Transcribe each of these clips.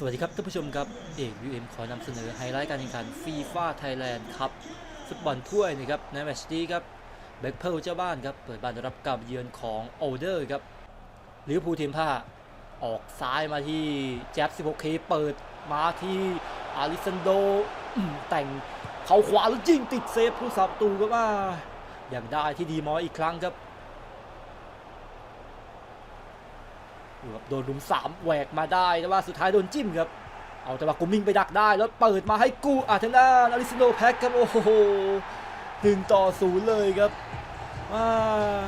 สวัสดีครับท่านผู้ชมครับเอกยูเอ็มขอนำเสนอไฮไลท์การแข่งขันฟีฟ่าไทยแลนด์ครับฟุตบอลถ้วยนะครับในแมตช์นี้ครับเบ็คเพิลเจ้าบ้านครับเปิดบ้านรับกับเยือนของโอเดอร์ครับลิเวอร์พูลทีมผ้าออกซ้ายมาที่แจ็บ 16K เปิดมาที่อาริซันโดแต่งเขาขวาแล้วยิงติดเซฟผู้สับตูครับว่าอย่างได้ที่ดีมอยอีกครั้งครับ อยู่ ครับโดนลุมสามแหวกมาได้แต่ว่าสุดท้ายโดนจิ้มครับ เอาแต่ว่ากูมิงไปดักได้ แล้วเปิดมาให้กูอาทางด้านอาริซิโนแพ็กครับโอ้โหหนึ่งต่อศูนย์เลยครับอ่า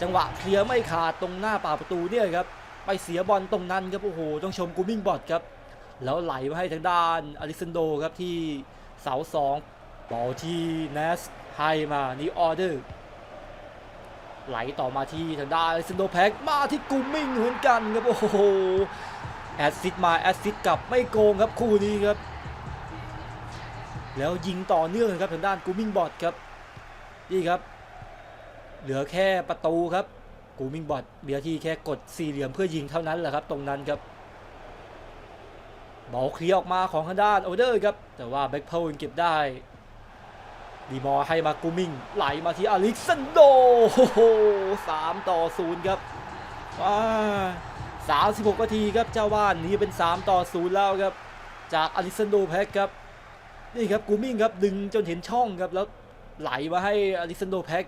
จังหวะเคลียร์ไม่ขาดตรงหน้าป่าประตูเนี่ยครับ ไปเสียบอลตรงนั้นครับโอ้โหต้องชมกูมิงบอดครับ แล้วไหลมาให้ทางด้านอาริซันโดครับที่เสาสองบอลที่เนสให้มานี่ออเดอร์ ไหลต่อมาที่ทางด้านเซนโดแพ็กมาที่กูมิงเหมือนกันครับโอ้โหแอดซิดมาแอดซิดกลับไม่โกงครับคู่นี้ครับ แล้วยิงต่อเนื่องครับทางด้านกูมิงบอดครับนี่ครับ เหลือแค่ประตูครับกูมิงบอดเบียร์ที่แค่กดสี่เหลี่ยมเพื่อยิงเท่านั้นแหละครับ ตรงนั้นครับบอลเคลียร์ออกมาของทางด้านโอเดอร์ครับแต่ว่าแบ็คเพลยังเก็บได้ ดีมอให้มากูมิงไหลมาที่อลิซันโดโอ้โหสามต่อศูนย์ครับว้าสามสิบหกนาทีครับเจ้าบ้านนี้เป็น3ต่อศูนย์แล้วครับ จากอลิซันโดแพ็กครับนี่ครับกูมิงครับดึงจนเห็นช่องครับแล้วไหลมาให้อลิซันโดแพ็ก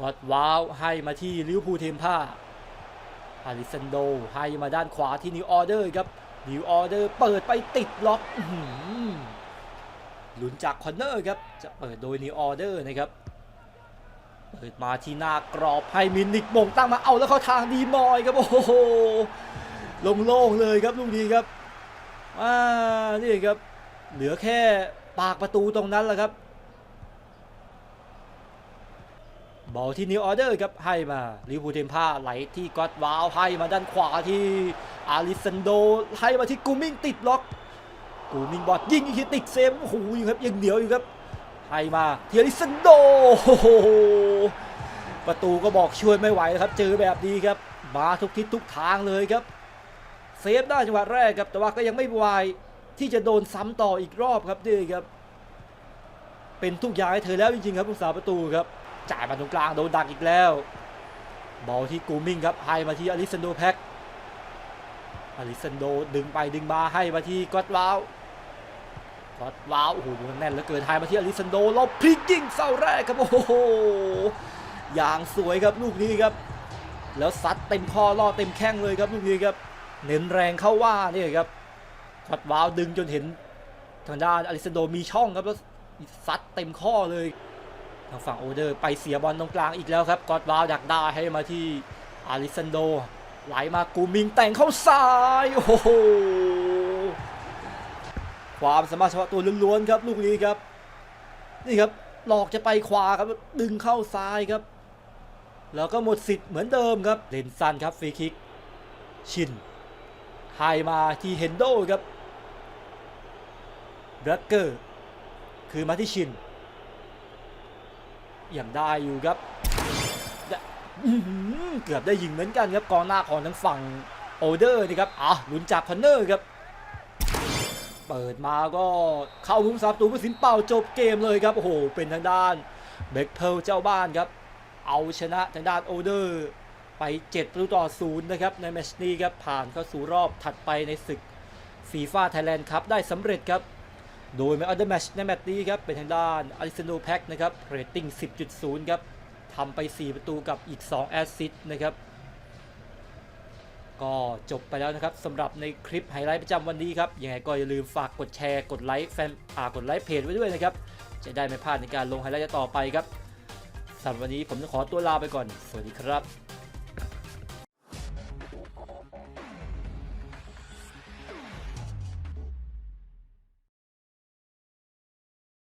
กดว้าวให้มาที่ลิเวอร์พูลเทมผ้าอลิซันโดให้มาด้านขวาที่นิวออเดอร์ครับนิวออเดอร์เปิดไปติดล็อกอ หลุ้นจากคอนเนอร์ครับ จะเปิดโดยนิออเดอร์นะครับ เปิดมาที่หน้ากรอบให้มินิกมงตั้งมาเอาแล้วเขาทางดีมอยครับ โอ้โหลงโล่งเลยครับลูกนี้ครับอ่านี่ครับ เหลือแค่ปากประตูตรงนั้นแหละครับบอลที่นิวออเดอร์ครับให้มาลิวพูเทมผ้าไหลที่ก็อดวาวให้มาด้านขวาที่อาริซันโดให้มาที่กูมิงติดล็อก กูมิงบอดยิงอีกทีติดเซฟโอ้โหอยู่ครับยังเหนียวอยู่ครับให้มาเทียริสันโดโอ้โหประตูก็บอกช่วยไม่ไหวแล้วครับ เจอแบบนี้ครับ มาทุกทิศทุกทางเลยครับ เซฟได้จังหวะแรกครับ แต่ว่าก็ยังไม่ไหวที่จะโดนซ้ำต่ออีกรอบครับนี่ครับ เป็นทุกอย่างให้เธอแล้วจริงๆครับผู้สาประตูครับ จ่ายมาตรงกลางโดนดักอีกแล้ว บอลที่กูมิงครับให้มาที่อลิซันโดแพ็กอลิซันโดดึงไปดึงมาให้มาที่ก็อดวาว ก็อดว้าวโอ้โหมันแน่นเหลือเกินทายมาที่อลิซันโดแลบพลิกยิงเสาแรกครับโอ้โหอย่างสวยครับลูกนี้ครับ แล้วซัดเต็มข้อล่อเต็มแข้งเลยครับลูกนี้ครับเน้นแรงเข้าว่านี่ครับก็อดว้าวดึงจนเห็นทางด้านอลิซันโดมีช่องครับแล้วซัดเต็มข้อเลยทางฝั่งโอเดอร์ไปเสียบอลตรงกลางอีกแล้วครับกอดวาวดักได้ให้มาที่อาริซันโด ไหลมากูมิงแต่งเข้าซ้าย โอ้โห ความสามารถเฉพาะตัวล้วนๆครับลูกนี้ครับ นี่ครับหลอกจะไปขวาครับดึงเข้าซ้ายครับ แล้วก็หมดสิทธิ์เหมือนเดิมครับเลนซันครับฟรีคิก ชินไฮมาที่เฮนโดครับแบล็กเกอร์คือมาที่ชินอย่างได้อยู่ครับเกือบได้ยิงเหมือนกันครับกองหน้าของทั้งฝั่งโอเดอร์นี่ครับอะลุ้นจากคอนเนอร์ครับ เปิดมาก็เข้ามุมสามตูผู้สินเป่าจบเกมเลยครับ โอ้โห เป็นทางด้านเบคเพลเจ้าบ้านครับ เอาชนะทางด้านโอเดอร์ไป 7 ประตูต่อศูนย์นะครับ ในแมตช์นี้ครับ ผ่านเข้าสู่รอบถัดไปในศึกฟีฟ่าไทยแลนด์ครับได้สำเร็จครับ โดยแมตช์อันเดอร์แมตช์ในแมตช์นี้ครับ เป็นทางด้านอาริซโนแพ็กนะครับเรตติ้ง 10.0 ครับทำไป 4 ประตูกับอีก 2 แอสซิสต์นะครับ ก็จบไปแล้วนะครับสำหรับในคลิปไฮไลท์ประจำวันนี้ครับยังไงก็อย่าลืมฝากกดแชร์กดไลค์แฟนอ่ากดไลค์เพจไว้ด้วยนะครับจะได้ไม่พลาดในการลงไฮไลท์ต่อไปครับสำหรับวันนี้ผมต้องขอตัวลาไปก่อน สวัสดีครับ